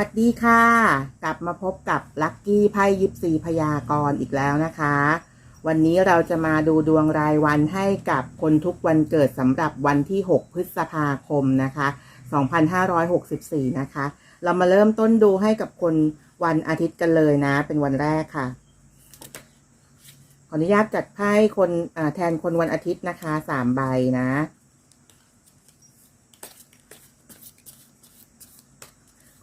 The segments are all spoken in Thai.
สวัสดีค่ะ กลับมาพบกับลัคกี้ไพ่ยิปซีพยากรอีกแล้วนะคะ วันนี้เราจะมาดูดวงรายวันให้กับคนทุกวันเกิดสำหรับวันที่ 6 พฤษภาคมนะคะ 2564 นะคะ เรามาเริ่มต้นดูให้กับคนวันอาทิตย์กันเลยนะ เป็นวันแรกค่ะ ขออนุญาตจัดไพ่คนแทนคนวันอาทิตย์นะคะสามใบนะ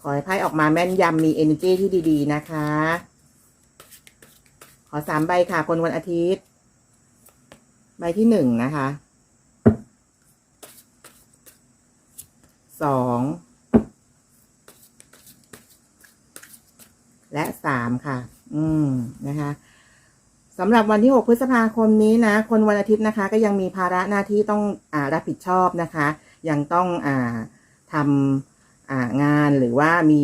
ขอให้ไพ่ออกมาแม่นยำมี energy ที่ดีๆนะคะ ขอสามใบค่ะ คนวันอาทิตย์ ใบที่หนึ่งนะคะ สอง และสามค่ะ อืม นะคะสำหรับวันที่ 6 พฤษภาคมนี้นะ คนวันอาทิตย์นะคะ ก็ยังมีภาระหน้าที่ต้องอรับผิดชอบนะคะ ยังต้องอทำ งานหรือว่ามี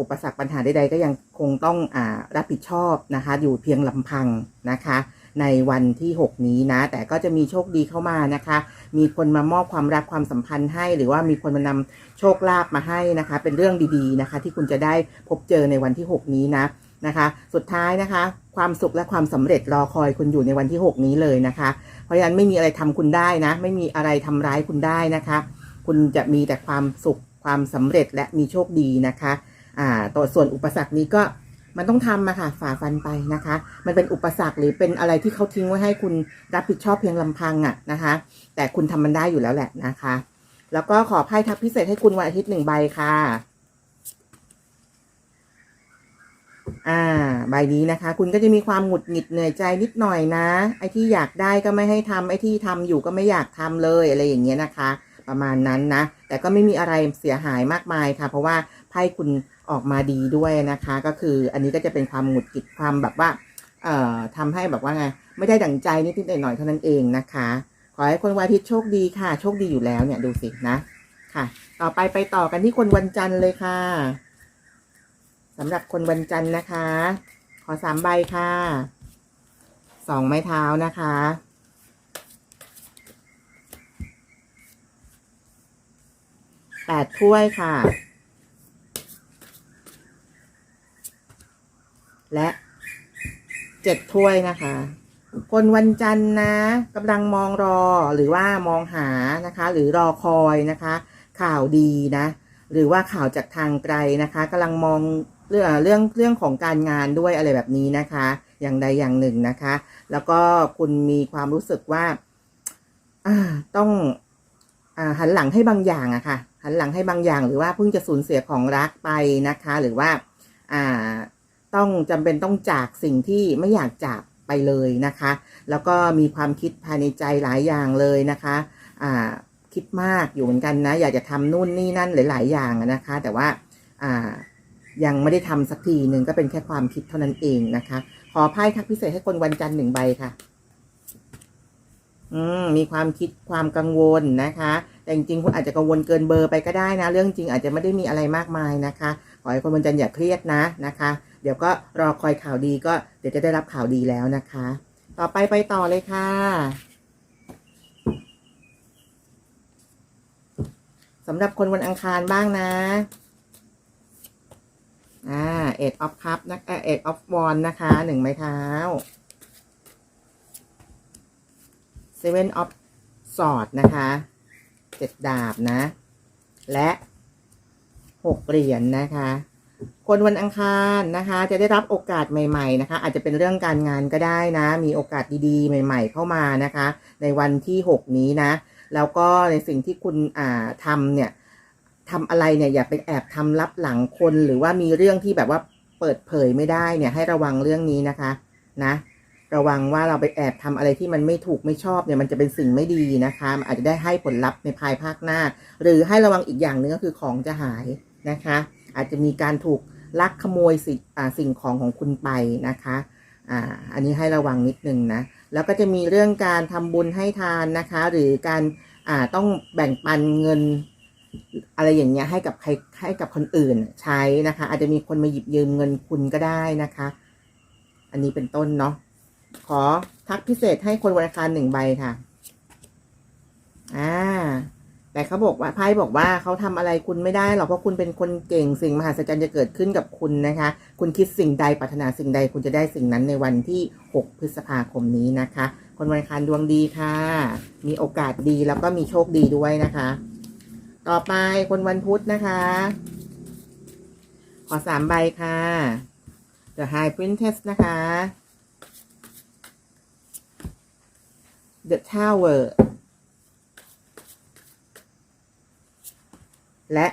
อุปสรรคปัญหาใดๆ ก็ยังคงต้องอรับผิดชอบนะคะ อยู่เพียงลำพังนะคะ ในวันที่ 6 นี้นะ แต่ก็จะมีโชคดีเข้ามานะคะ มีคนมามอบความรักความสัมพันธ์ให้ หรือว่ามีคนมานำโชคลาภมาให้นะคะ เป็นเรื่องดีๆนะคะ ที่คุณจะได้พบเจอในวันที่ 6 นี้นะนะคะ สุดท้ายนะคะ ความสุขและความสำเร็จรอคอยคุณอยู่ในวันที่ 6 นี้เลยนะคะ เพราะฉะนั้นไม่มีอะไรทำคุณได้นะ ไม่มีอะไรทำร้ายคุณได้นะคะ คุณจะมีแต่ความสุข ความสำเร็จและมีโชคดีนะคะอ่าตัวส่วนอุปสรรคนี้ก็มันต้องทำมาค่ะฝ่าฟันไปนะคะ มันเป็นอุปสรรคหรือเป็นอะไรที่เขาทิ้งไว้ให้คุณรับผิดชอบเพียงลำพังอะ่ะนะคะ แต่คุณทำมันได้อยู่แล้วแหละนะคะ แล้วก็ขอไพ่ทักพิเศษให้คุณวันอาทิตย์หนึ่งใบค่ะอ่าใบนี้นะคะ คุณก็จะมีความหงุดหงิดเหนื่อยใจนิดหน่อยนะ ไอ้ที่อยากได้ก็ไม่ให้ทำไอ้ที่ทำอยู่ก็ไม่อยากทำเลยอะไรอย่างเงี้ยนะคะ ประมาณนั้นนะ แต่ก็ไม่มีอะไรเสียหายมากมายค่ะ เพราะว่าไพ่คุณออกมาดีด้วยนะคะ ก็คืออันนี้ก็จะเป็นความหงุดหงิดความแบบว่า เอ่อทำให้แบบว่าไงไม่ได้ดั่งใจนิดๆหน่อยๆเท่านั้นเองนะคะ ขอให้คนวันอาทิตย์โชคดีค่ะ โชคดีอยู่แล้วเนี่ยดูสินะค่ะ ต่อไปไปต่อกันที่คนวันจันทร์เลยค่ะสำหรับคนวันจันทร์นะคะ ขอสามใบค่ะสองไม้เท้านะคะ แปดถ้วยค่ะ และเจ็ดถ้วยนะคะ คนวันจันทร์นะกำลังมองรอหรือว่ามองหานะคะ หรือรอคอยนะคะ ข่าวดีนะ หรือว่าข่าวจากทางไกลนะคะกำลังมองเรื่องเรื่องเรื่องของการงานด้วยอะไรแบบนี้นะคะ อย่างใดอย่างหนึ่งนะคะ แล้วก็คุณมีความรู้สึกว่าต้อง หันหลังให้บางอย่างอะค่ะ หันหลังให้บางอย่าง หรือว่าเพิ่งจะสูญเสียของรักไปนะคะ หรือว่าอ่าต้องจำเป็นต้องจากสิ่งที่ไม่อยากจากไปเลยนะคะ แล้วก็มีความคิดภายในใจหลายอย่างเลยนะคะอ่าคิดมากอยู่เหมือนกันนะ อยากจะทำนู่นนี่นั่นหลาย ๆ อย่างนะคะ แต่ว่าอ่ายังไม่ได้ทำสักทีหนึ่งก็เป็นแค่ความคิดเท่านั้นเองนะคะ ขอไพ่ทักพิเศษให้คนวันจันทร์หนึ่งใบค่ะ อืมมีความคิดความกังวลนะคะ แต่จริงๆคุณอาจจะกังวลเกินเบอร์ไปก็ได้นะ เรื่องจริงอาจจะไม่ได้มีอะไรมากมายนะคะ ขอให้คนวันจันทร์อย่าเครียดนะนะคะ เดี๋ยวก็รอคอยข่าวดีก็เดี๋ยวจะได้รับข่าวดีแล้วนะคะ ต่อไปไปต่อเลยค่ะสำหรับคนวันอังคารบ้างนะอ่าเอ็ดออฟคัพนะเอ็ดออฟวอนนะคะหนึ่งไม้เท้าเซเว่นออฟสอดนะคะ เจ็ดดาบนะ และหกเหรียญนะคะ คนวันอังคารนะคะ จะได้รับโอกาสใหม่ ๆ นะคะ อาจจะเป็นเรื่องการงานก็ได้นะ มีโอกาสดีๆ ใหม่ ๆ เข้ามานะคะ ในวันที่หกนี้นะ แล้วก็ในสิ่งที่คุณอ่าทำเนี่ยทำอะไรเนี่ยอย่าไปแอบทำลับหลังคนหรือว่ามีเรื่องที่แบบว่าเปิดเผยไม่ได้เนี่ยให้ระวังเรื่องนี้นะคะ นะ ระวังว่าเราไปแอบทำอะไรที่มันไม่ถูกไม่ชอบเนี่ยมันจะเป็นสิ่งไม่ดีนะคะมันอาจจะได้ให้ผลลัพธ์ในภายภาคหน้า หรือให้ระวังอีกอย่างหนึ่งก็คือของจะหายนะคะ อาจจะมีการถูกลักขโมยสิ่สิ่งของของคุณไปนะคะอ่าอันนี้ให้ระวังนิดนึงนะแล้วก็จะมีเรื่องการทำบุญให้ทานนะคะ หรือการอ่าต้องแบ่งปันเงินอะไรอย่างเงี้ยให้กับใครให้กับคนอื่นใช้นะคะ อาจจะมีคนมาหยิบยืมเงินคุณก็ได้นะคะ อันนี้เป็นต้นเนาะ ขอทักพิเศษให้คนวันอังคารหนึ่งใบค่ะ อ่า แต่เขาบอกว่าไพ่บอกว่าเขาทำอะไรคุณไม่ได้หรอกเพราะคุณเป็นคนเก่งสิ่งมหัศจรรย์จะเกิดขึ้นกับคุณนะคะ คุณคิดสิ่งใดปรารถนาสิ่งใดคุณจะได้สิ่งนั้นในวันที่ 6 พฤษภาคมนี้นะคะ คนวันอังคารดวงดีค่ะ มีโอกาสดีแล้วก็มีโชคดีด้วยนะคะ ต่อไปคนวันพุธนะคะ ขอสามใบค่ะ The High Princess นะคะ The Tower และ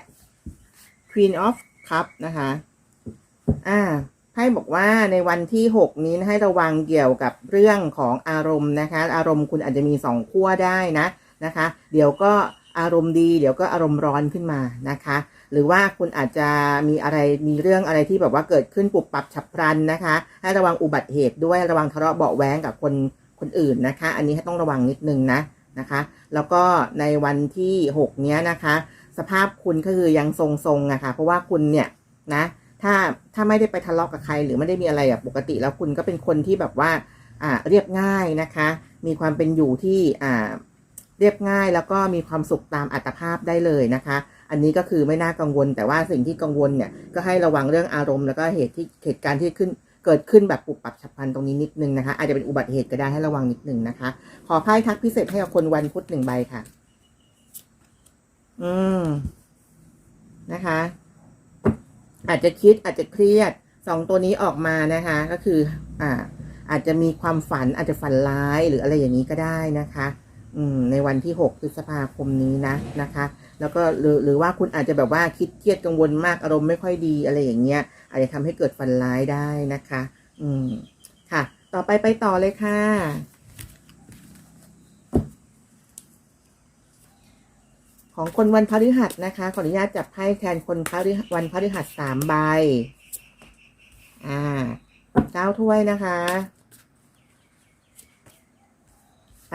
Queen of Cup นะคะ อ่าไพ่บอกว่าในวันที่ 6 นี้ให้ระวังเกี่ยวกับเรื่องของอารมณ์นะคะ อารมณ์คุณอาจจะมีสองขั้วได้นะนะคะ เดี๋ยวก็อารมณ์ดีเดี๋ยวก็อารมณ์ร้อนขึ้นมานะคะ หรือว่าคุณอาจจะมีอะไรมีเรื่องอะไรที่แบบว่าเกิดขึ้นปุบปับฉับพลันนะคะ ให้ระวังอุบัติเหตุด้วยระวังทะเลาะเบาะแว้งกับคน คนอื่นนะคะ อันนี้ให้ต้องระวังนิดนึงนะนะคะ แล้วก็ในวันที่6เนี้ยนะคะ สภาพคุณก็คือยังทรงๆอะคะเพราะว่าคุณเนี่ยนะถ้าถ้าไม่ได้ไปทะเลาะกับใคร หรือไม่ได้มีอะไรอะปกติแล้วคุณก็เป็นคนที่แบบว่าอ่าเรียบง่ายนะคะ มีความเป็นอยู่ที่อ่าเรียบง่ายแล้วก็มีความสุขตามอัตภาพได้เลยนะคะ อันนี้ก็คือไม่น่ากังวล แต่ว่าสิ่งที่กังวลเนี่ยก็ให้ระวังเรื่องอารมณ์แล้วก็เหตุที่เหตุการณ์ที่ขึ้น เกิดขึ้นแบบปุบปับฉับพลันตรงนี้นิดนึงนะคะ อาจจะเป็นอุบัติเหตุก็ได้ให้ระวังนิดนึงนะคะ ขอไพ่ทักพิเศษให้กับคนวันพุธหนึ่งใบค่ะ อืมนะคะ อาจจะคิดอาจจะเครียดสองตัวนี้ออกมานะคะ ก็คือ อ่า อาจจะมีความฝันอาจจะฝันร้ายหรืออะไรอย่างนี้ก็ได้นะคะ ในวันที่หกพฤษภาคมนี้นะนะคะ แล้วก็หรือหรือว่าคุณอาจจะแบบว่าคิดเครียดกังวลมากอารมณ์ไม่ค่อยดีอะไรอย่างเงี้ยอาจจะทำให้เกิดฝันร้ายได้นะคะ อืมค่ะ ต่อไปไปต่อเลยค่ะของคนวันพฤหัสนะคะ ขออนุญาตจับไพ่แทนคนพฤหัสวันพฤหัสสามใบ อ่าเก้าถ้วยนะคะ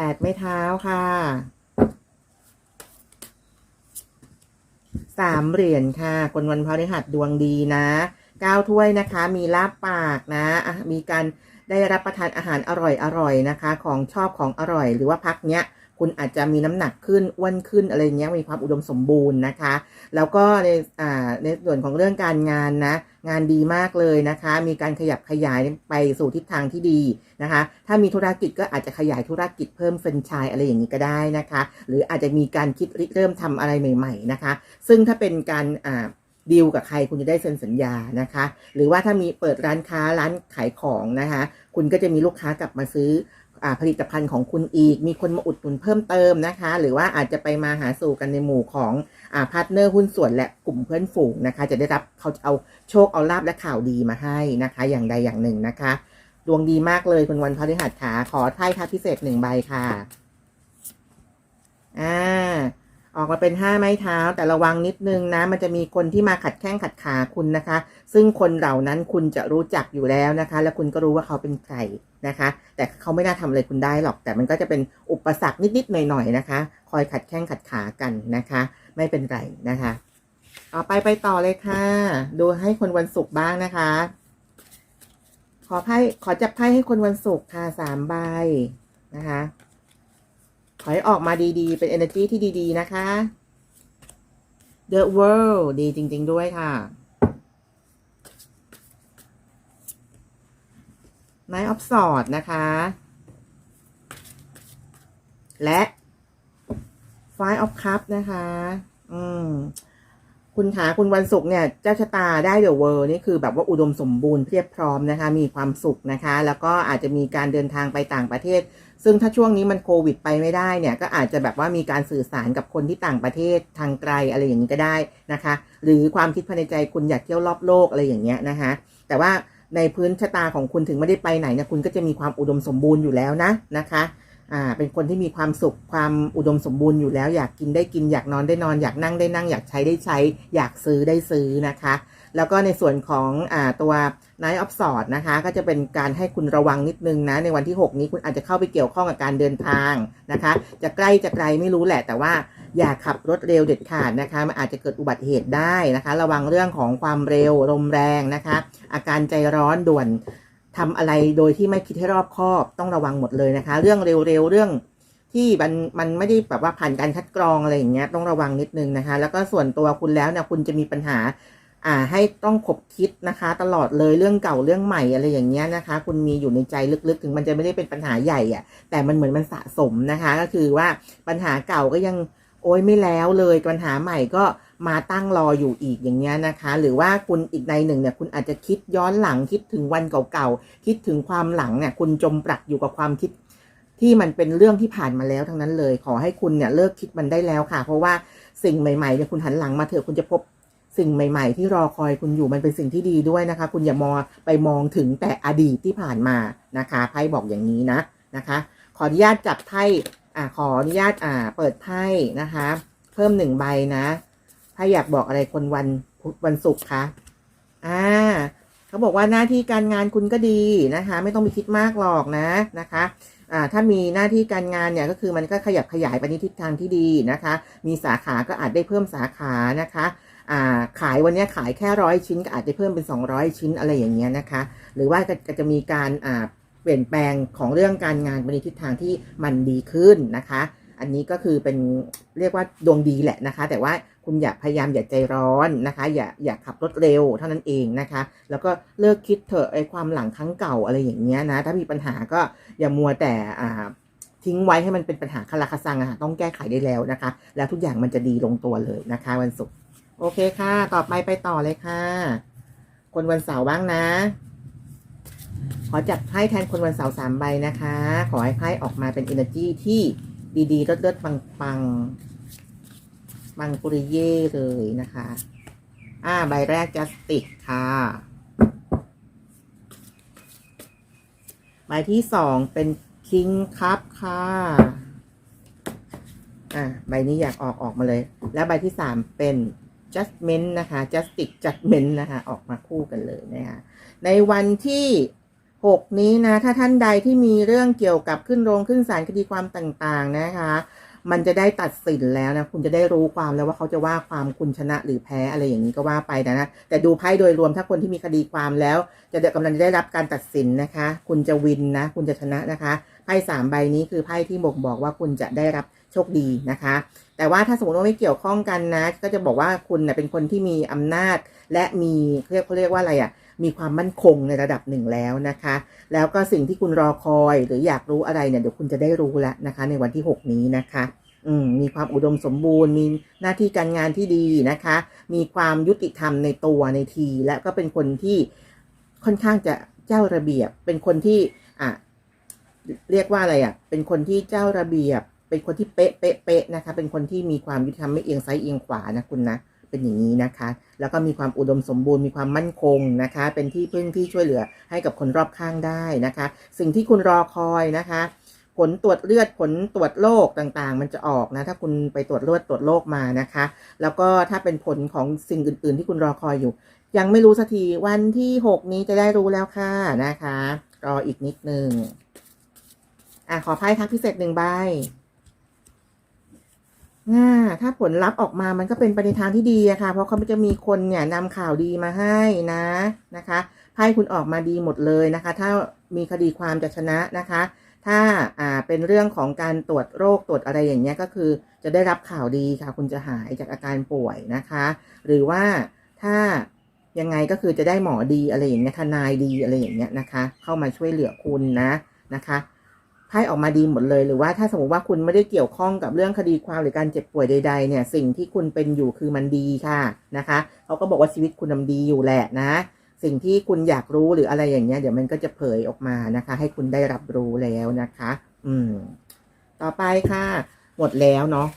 แปดไม้เท้าค่ะสามเหรียญค่ะ คนวันพฤหัสดวงดีนะเก้าถ้วยนะคะ มีลาบปากนะะมีการได้รับประทานอาหารอร่อยอร่อยนะคะ ของชอบของอร่อย หรือว่าพักเนี้ย คุณอาจจะมีน้ำหนักขึ้นอ้วนขึ้นอะไรเงี้ยมีความอุดมสมบูรณ์นะคะ แล้วก็ในอ่าในส่วนของเรื่องการงานนะงานดีมากเลยนะคะ มีการขยับขยายไปสู่ทิศทางที่ดีนะคะ ถ้ามีธุรกิจก็อาจจะขยายธุรกิจเพิ่มเฟรนไชส์อะไรอย่างนี้ก็ได้นะคะ หรืออาจจะมีการคิดริเริ่มทำอะไรใหม่ ๆนะคะ ซึ่งถ้าเป็นการอ่าดีลกับใครคุณจะได้เซ็นสัญญานะคะ หรือว่าถ้ามีเปิดร้านค้าร้านขายของนะคะ คุณก็จะมีลูกค้ากลับมาซื้อ ผลิตภัณฑ์ของคุณอีก มีคนมาอุดหนุนเพิ่มเติมนะคะ หรือว่าอาจจะไปมาหาสู่กันในหมู่ของอาพาร์ทเนอร์หุ้นส่วนและกลุ่มเพื่อนฝูงนะคะ จะได้รับเขาจะเอาโชคเอาลาบและข่าวดีมาให้นะคะ อย่างใดอย่างหนึ่งนะคะดวงดีมากเลยคุณวันพฤหัสขาขอไพ่ทักพิเศษหนึ่งใบค่ะ อ่า ออกมาเป็นห้าไม้เท้า แต่ระวังนิดนึงนะ มันจะมีคนที่มาขัดแข้งขัดขาคุณนะคะ ซึ่งคนเหล่านั้นคุณจะรู้จักอยู่แล้วนะคะ แล้วคุณก็รู้ว่าเขาเป็นใครนะคะ แต่เขาไม่น่าทำอะไรคุณได้หรอก แต่มันก็จะเป็นอุปสรรคนิดๆหน่อยๆนะคะ คอยขัดแข้งขัดขากันนะคะ ไม่เป็นไรนะคะต่อไปไปต่อเลยค่ะ ดูให้คนวันศุกร์บ้างนะคะ ขอไพ่ขอจับไพ่ให้คนวันศุกร์ค่ะสามใบนะคะ ขอให้ออกมาดีๆ เป็น energy ที่ดีๆ นะคะ The world ดีจริง ๆ ด้วยค่ะ Nine of Swords นะคะ และ Five of Cups นะคะ อืม คุณขาคุณวันศุกร์เนี่ย เจ้าชะตาได้เดอะเวิร์นี่คือแบบว่าอุดมสมบูรณ์เพียบพร้อมนะคะ มีความสุขนะคะ แล้วก็อาจจะมีการเดินทางไปต่างประเทศ ซึ่งถ้าช่วงนี้มันโควิดไปไม่ได้เนี่ยก็อาจจะแบบว่ามีการสื่อสารกับคนที่ต่างประเทศทางไกลอะไรอย่างนี้ก็ได้นะคะ หรือความคิดภายในใจคุณอยากเที่ยวรอบโลกอะไรอย่างเงี้ยนะคะ แต่ว่าในพื้นชะตาของคุณถึงไม่ได้ไปไหนเนี่ยคุณก็จะมีความอุดมสมบูรณ์อยู่แล้วนะนะคะ อ่าเป็นคนที่มีความสุขความอุดมสมบูรณ์อยู่แล้ว อยากกินได้กินอยากนอนได้นอน อยากนั่งได้นั่ง อยากใช้ได้ใช้ อยากซื้อได้ซื้อนะคะ แล้วก็ในส่วนของอ่าตัว Night of s w o r d นะคะ ก็จะเป็นการให้คุณระวังนิดนึงนะ ในวันที่ 6 นี้คุณอาจจะเข้าไปเกี่ยวข้องกับการเดินทางนะคะ จะใกล้จะไกลไม่รู้แหละ แต่ว่าอย่าขับรถเร็วเด็ดขาดนะคะมันอาจจะเกิดอุบัติเหตุได้นะคะ ระวังเรื่องของความเร็วลมแรงนะคะ อาการใจร้อนด่วน ทำอะไรโดยที่ไม่คิดให้รอบคอบต้องระวังหมดเลยนะคะ เรื่องเร็วๆเรื่องที่มันมันไม่ได้แบบว่าผ่านการคัดกรองอะไรอย่างเงี้ยต้องระวังนิดนึงนะคะ แล้วก็ส่วนตัวคุณแล้วเนี่ยคุณจะมีปัญหา อ่าให้ต้องขบคิดนะคะ ตลอดเลยเรื่องเก่าเรื่องใหม่อะไรอย่างเงี้ยนะคะ คุณมีอยู่ในใจลึกๆ ถึงมันจะไม่ได้เป็นปัญหาใหญ่อะแต่มันเหมือนมันสะสมนะคะ ก็คือว่าปัญหาเก่าก็ยังโอ้ยไม่แล้วเลยปัญหาใหม่ก็ มาตั้งรออยู่อีกอย่างเงี้ยนะคะ หรือว่าคุณอีกในหนึ่งเนี่ยคุณอาจจะคิดย้อนหลังคิดถึงวันเก่าๆคิดถึงความหลังเนี่ยคุณจมปลักอยู่กับความคิดที่มันเป็นเรื่องที่ผ่านมาแล้วทั้งนั้นเลย ขอให้คุณเนี่ยเลิกคิดมันได้แล้วค่ะ เพราะว่าสิ่งใหม่ๆเนี่ยคุณหันหลังมาเถอะคุณจะพบสิ่งใหม่ ๆ ที่รอคอยคุณอยู่มันเป็นสิ่งที่ดีด้วยนะคะ คุณอย่ามองไปมองถึงแต่อดีตที่ผ่านมานะคะไพ่บอกอย่างนี้นะนะคะ ขออนุญาตจับไพ่อ่าขออนุญาตอ่าเปิดไพ่นะคะ เพิ่มหนึ่งใบนะ ไพ่อยากบอกอะไรคนวันวันศุกร์คะอ่าเขาบอกว่าหน้าที่การงานคุณก็ดีนะคะ ไม่ต้องไปคิดมากหรอกนะนะคะอ่าถ้ามีหน้าที่การงานเนี่ยก็คือมันก็ขยับขยายไปในทิศทางที่ดีนะคะ มีสาขาก็อาจได้เพิ่มสาขานะคะอ่าขายวันนี้ขายแค่ร้อยชิ้นก็อาจจะเพิ่มเป็น 200 ชิ้นอะไรอย่างเงี้ยนะคะ หรือว่าก็จะมีการอ่าเปลี่ยนแปลงของเรื่องการงานไปในทิศทางที่มันดีขึ้นนะคะ อันนี้ก็คือเป็นเรียกว่าดวงดีแหละนะคะ แต่ว่าคุณอย่าพยายามอย่าใจร้อนนะคะ อย่าอย่าขับรถเร็วเท่านั้นเองนะคะ แล้วก็เลิกคิดเถอะไอ้ความหลังครั้งเก่าอะไรอย่างเงี้ยนะ ถ้ามีปัญหาก็อย่ามัวแต่อ่าทิ้งไว้ให้มันเป็นปัญหาคาราคาซังอะค่ะต้องแก้ไขได้แล้วนะคะ แล้วทุกอย่างมันจะดีลงตัวเลยนะคะ วันศุกร์โอเคค่ะ ต่อไปไปต่อเลยค่ะ คนวันเสาร์บ้างนะ ขอจับไพ่แทนคนวันเสาร์สามใบนะคะ ขอให้ไพ่ออกมาเป็น energy ที่ ดีๆเลิศๆปังๆปังปุริเย่เลยนะคะ อ่า ใบแรก justice ค่ะ ใบที่สองเป็น king cup ค่ะ อ่าใบนี้อยากออกออกมาเลย แล้วใบที่สามเป็น judgment นะคะ justice judgment นะคะ ออกมาคู่กันเลยนะคะ ในวันที่ 6 นี้นะ ถ้าท่านใดที่มีเรื่องเกี่ยวกับขึ้นโรงขึ้นศาลคดีความต่างๆนะคะ มันจะได้ตัดสินแล้วนะ คุณจะได้รู้ความแล้วว่าเขาจะว่าความคุณชนะหรือแพ้อะไรอย่างนี้ก็ว่าไปนะนะ แต่ดูไพ่โดยรวมถ้าคนที่มีคดีความแล้ว จะกำลังจะได้รับการตัดสินนะคะ คุณจะวินนะ คุณจะชนะนะคะไพ่สามใบนี้คือไพ่ที่บ่งบอกว่าคุณจะได้รับโชคดีนะคะ แต่ว่าถ้าสมมติว่าไม่เกี่ยวข้องกันนะ ก็จะบอกว่าคุณเนะเป็นคนที่มีอำนาจและมีเรียกเขาเรียกว่าอะไรอะ่ะ มีความมั่นคงในระดับหนึ่งแล้วนะคะ แล้วก็สิ่งที่คุณรอคอยหรืออยากรู้อะไรเนี่ยเดี๋ยวคุณจะได้รู้แล้วนะคะ ในวันที่ 6 นี้นะคะมมีความอุดมสมบูรณ์ มีหน้าที่การงานที่ดีนะคะ มีความยุติธรรมในตัวในที และก็เป็นคนที่ค่อนข้างจะเจ้าระเบียบ เป็นคนที่อะเรียกว่าอะไรอะ เป็นคนที่เจ้าระเบียบ เป็นคนที่เป๊ะเป๊ะเป๊ะนะคะ เป็นคนที่มีความยุติธรรมไม่เอียงซ้ายเอียงขวานะคุณนะ เป็นอย่างนี้นะคะ แล้วก็มีความอุดมสมบูรณ์มีความมั่นคงนะคะ เป็นที่พึ่งที่ช่วยเหลือให้กับคนรอบข้างได้นะคะ สิ่งที่คุณรอคอยนะคะ ผลตรวจเลือดผลตรวจโรคต่างๆ มันจะออกนะ ถ้าคุณไปตรวจเลือดตรวจโรคมานะคะ แล้วก็ถ้าเป็นผลของสิ่งอื่น ๆ ที่คุณรอคอยอยู่ ยังไม่รู้สักทีวันที่ 6 นี้จะได้รู้แล้วค่ะนะคะ รออีกนิดนึงอะขอไพ่ทักพิเศษหนึ่งใบ อ่าถ้าผลลัพธ์ออกมามันก็เป็นไปในทางที่ดีอะค่ะ เพราะเขาจะมีคนเนี่ยนำข่าวดีมาให้นะนะคะไพ่คุณออกมาดีหมดเลยนะคะ ถ้ามีคดีความจะชนะนะคะ ถ้าอ่าเป็นเรื่องของการตรวจโรคตรวจอะไรอย่างเงี้ยก็คือจะได้รับข่าวดีค่ะ คุณจะหายจากอาการป่วยนะคะ หรือว่าถ้ายังไงก็คือจะได้หมอดีอะไรอย่างเงี้ยทนายดีอะไรอย่างเงี้ยนะคะ เข้ามาช่วยเหลือคุณนะนะคะ ไพ่ออกมาดีหมดเลยหรือว่าถ้าสมมติว่าคุณไม่ได้เกี่ยวข้องกับเรื่องคดีความหรือการเจ็บป่วยใด ๆ เนี่ย สิ่งที่คุณเป็นอยู่คือมันดีค่ะนะคะเขาก็บอกว่าชีวิตคุณมันดีอยู่แหละนะ สิ่งที่คุณอยากรู้หรืออะไรอย่างเงี้ยเดี๋ยวมันก็จะเผยออกมานะคะ ให้คุณได้รับรู้แล้วนะคะ อืม ต่อไปค่ะ หมดแล้วเนาะ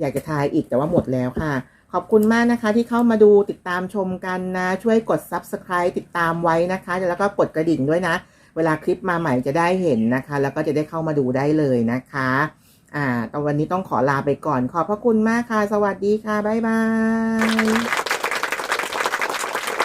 อยากจะทายอีกแต่ว่าหมดแล้วค่ะ ขอบคุณมากนะคะ ที่เข้ามาดูติดตามชมกันนะ ช่วยกด subscribe ติดตามไว้นะคะแล้วก็กดกระดิ่งด้วยนะ เวลาคลิปมาใหม่จะได้เห็นนะคะ แล้วก็จะได้เข้ามาดูได้เลยนะคะ อ่าตอนวันนี้ต้องขอลาไปก่อน ขอบพระคุณมากค่ะ สวัสดีค่ะ บ๊ายบาย